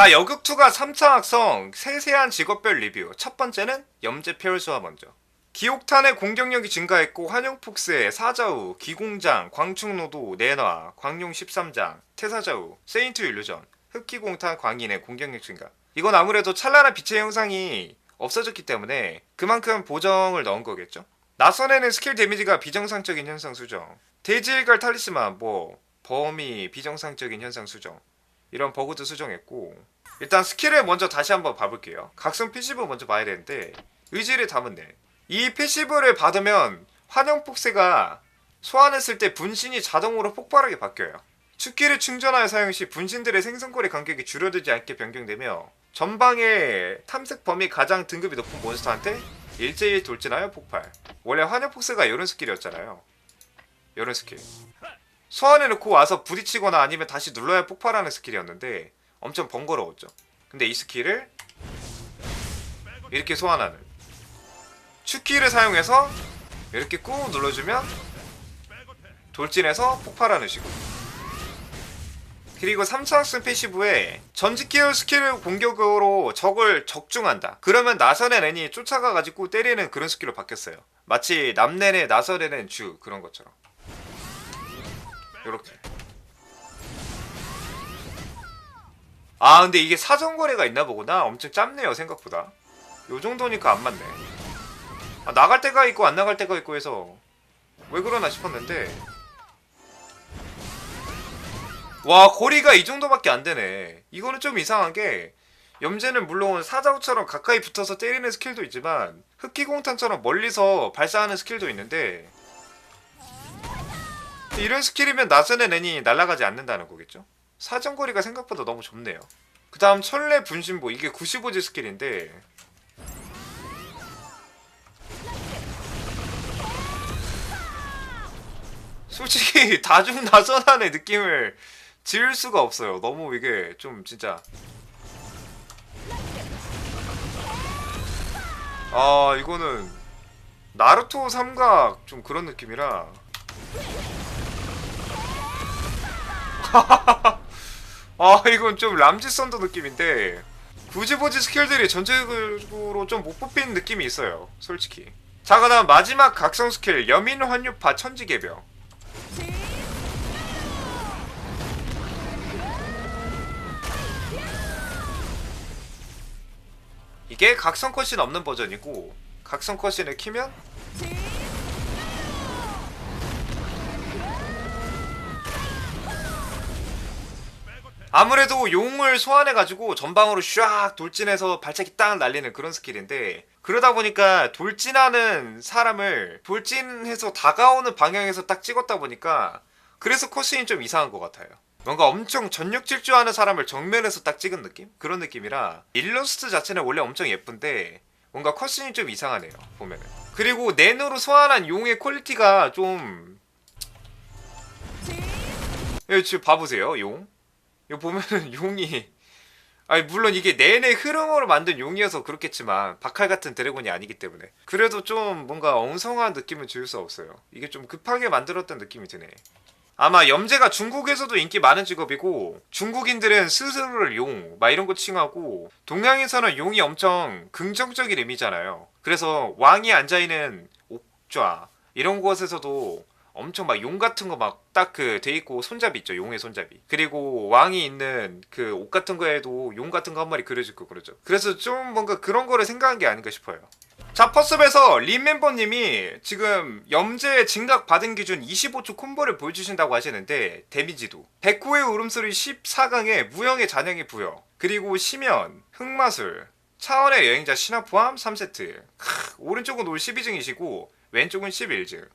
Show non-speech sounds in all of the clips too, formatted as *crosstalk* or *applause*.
자, 여극투가 3차 학성 세세한 직업별 리뷰. 첫 번째는 염제 폐혈수화 먼저. 기옥탄의 공격력이 증가했고 환영폭스의 사자우, 기공장, 광충노도, 내놔, 광룡 13장, 태사자우, 세인트 일루전, 흑기공탄 광인의 공격력 증가. 이건 아무래도 찬란한 빛의 형상이 없어졌기 때문에 그만큼 보정을 넣은 거겠죠. 나선에는 스킬 데미지가 비정상적인 현상 수정. 대지일갈 탈리스만 뭐 범위 비정상적인 현상 수정. 이런 버그도 수정했고 일단 스킬을 먼저 다시 한번 봐볼게요. 각성 패시브 먼저 봐야 되는데 의지를 담은네. 이 패시브를 받으면 환영 폭세가 소환했을 때 분신이 자동으로 폭발하게 바뀌어요. 축기를 충전하여 사용 시 분신들의 생성거리 간격이 줄어들지 않게 변경되며 전방의 탐색 범위 가장 등급이 높은 몬스터한테 일제히 돌진하여 폭발. 원래 환영 폭세가 이런 스킬이었잖아요. 이런 스킬. 소환해놓고 와서 부딪히거나 아니면 다시 눌러야 폭발하는 스킬이었는데 엄청 번거로웠죠. 근데 이 스킬을 이렇게 소환하는. 축키를 사용해서 이렇게 꾹 눌러주면 돌진해서 폭발하는 식으로. 그리고 3차학생 패시브에 전직기어 스킬 공격으로 적을 적중한다. 그러면 나선의 렌이 쫓아가가지고 때리는 그런 스킬로 바뀌었어요. 마치 남렌의 나선의 렌주 그런 것처럼 요렇게. 아 근데 이게 사정거래가 있나 보구나? 엄청 짧네요 생각보다. 요 정도니까 안 맞네. 아, 나갈 때가 있고 안 나갈 때가 있고 해서 왜 그러나 싶었는데. 와 거리가 이 정도밖에 안 되네. 이거는 좀 이상한 게 염제는 물론 사자우처럼 가까이 붙어서 때리는 스킬도 있지만 흑기공탄처럼 멀리서 발사하는 스킬도 있는데 이런 스킬이면 나선의 렌이 날아가지 않는다는 거겠죠? 사정거리가 생각보다 너무 좁네요. 그 다음 천례 분신보 이게 95지 스킬인데. 솔직히 *laughs* 다중 나선한의 느낌을 지을 수가 없어요. 너무 이게 좀 진짜. 아 이거는 나루토 삼각 좀 그런 느낌이라 *laughs* 아 이건 좀 람지 썬더 느낌인데 구지보지 스킬들이 전체적으로 좀 못 뽑히는 느낌이 있어요. 솔직히. 자 그다음 마지막 각성 스킬 여민 환유파 천지개벽. 이게 각성 컷신 없는 버전이고 각성 컷신을 키면 아무래도 용을 소환해가지고 전방으로 샥 돌진해서 발차기 딱 날리는 그런 스킬인데 그러다 보니까 돌진하는 사람을 돌진해서 다가오는 방향에서 딱 찍었다 보니까 그래서 컷신이 좀 이상한 것 같아요. 뭔가 엄청 전력 질주하는 사람을 정면에서 딱 찍은 느낌? 그런 느낌이라 일러스트 자체는 원래 엄청 예쁜데 뭔가 컷신이 좀 이상하네요 보면은 그리고 낸으로 소환한 용의 퀄리티가 좀 예, 지금 봐보세요 용 이거 보면은 *laughs* 용이 아니 물론 이게 내내 흐름으로 만든 용이어서 그렇겠지만 박할 같은 드래곤이 아니기 때문에. 그래도 좀 뭔가 엉성한 느낌을 지울 수 없어요. 이게 좀 급하게 만들었던 느낌이 드네. 아마 염제가 중국에서도 인기 많은 직업이고 중국인들은 스스로를 용, 막 이런 거 칭하고 동양에서는 용이 엄청 긍정적인 의미잖아요. 그래서 왕이 앉아있는 옥좌 이런 곳에서도 엄청 막 용 같은 거 막 딱 그 돼 있고 손잡이 있죠 용의 손잡이. 그리고 왕이 있는 그 옷 같은 거에도 용 같은 거 한 마리 그려져 있고 그러죠. 그래서 좀 뭔가 그런 거를 생각한 게 아닌가 싶어요. 자 퍼스업에서 린 멤버님이 지금 염제 진각 받은 기준 25초 콤보를 보여주신다고 하시는데 데미지도. 백호의 울음소리 14강에 무형의 잔영이 부여. 그리고 시면 흑마술 차원의 여행자 신화 포함 3세트. 크, 오른쪽은 올 12증이시고 왼쪽은 11증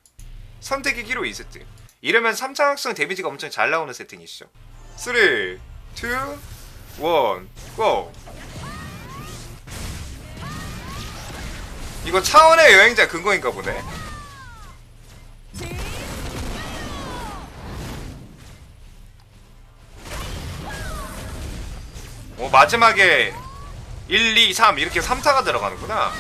선택의 기로 2세트 이러면 3차 학생 데미지가 엄청 잘 나오는 세팅이시죠 3, 2, 1, GO 이거 차원의 여행자 근거인가 보네. 오 마지막에 1, 2, 3 이렇게 3타가 들어가는구나.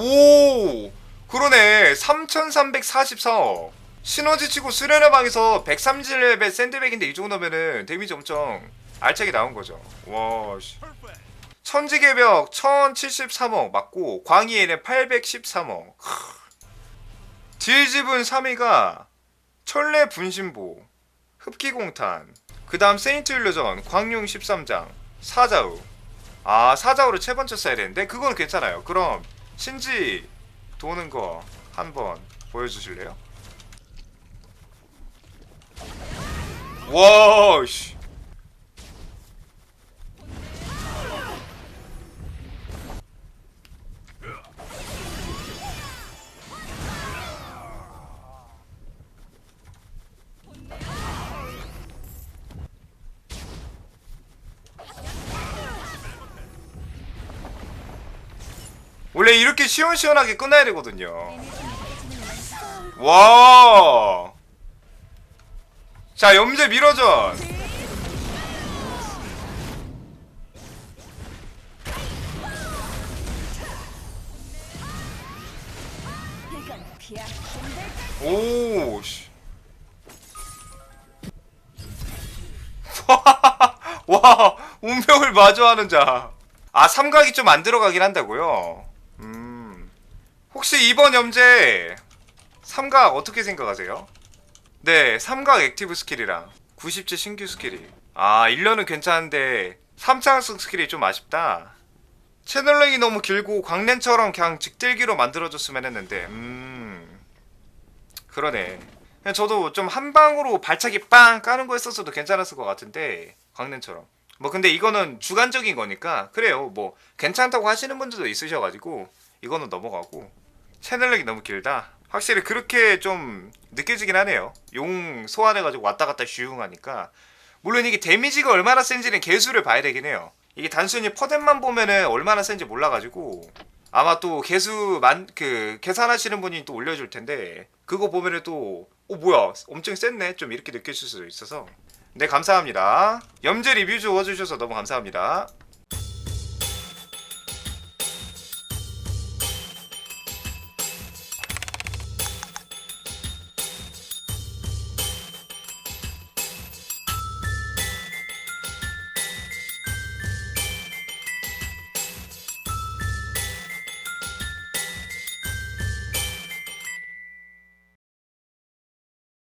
오 그러네 3344 시너지 치고 수련의 방에서 130레벨 샌드백인데 이 정도면은 데미지 엄청 알차게 나온 거죠. 와, 씨. 천지개벽 1073억 맞고 광희에는 813억. 딜집은 3위가 철례 분신보, 흡기공탄, 그 다음 세인트 율려전, 광룡 13장, 사자우. 아, 사자우를 세 번째 써야 되는데 그건 괜찮아요. 그럼 신지 도는 거 한번 보여주실래요? 와, 씨. 원래 이렇게 시원시원하게 끝나야 되거든요. 와. 자, 염제 밀어전. 오, 씨. *laughs* 와, 운명을 마주하는 자. 아, 삼각이 좀 안 들어가긴 한다고요? 음. 혹시 이번 염제 삼각 어떻게 생각하세요? 네, 삼각 액티브 스킬이랑 90제 신규 스킬이. 아, 1년은 괜찮은데 3차승 스킬이 좀 아쉽다. 채널링이 너무 길고 광랜처럼 그냥 직들기로 만들어줬으면 했는데, 음. 그러네. 그냥 저도 좀 한 방으로 발차기 빵 까는 거였었어도 괜찮았을 것 같은데 광랜처럼. 뭐 근데 이거는 주관적인 거니까 그래요. 뭐 괜찮다고 하시는 분들도 있으셔가지고 이거는 넘어가고 채널렉이 너무 길다. 확실히 그렇게 좀 느껴지긴 하네요. 용 소환해가지고 왔다 갔다 슈웅하니까 물론 이게 데미지가 얼마나 센지는 개수를 봐야 되긴 해요. 이게 단순히 퍼뎀만 보면은 얼마나 센지 몰라가지고 아마 또 개수 만 그 계산하시는 분이 또 올려줄 텐데 그거 보면은 또 어 뭐야 엄청 셌네 좀 이렇게 느껴질 수도 있어서 네 감사합니다 염제 리뷰 주어주셔서 너무 감사합니다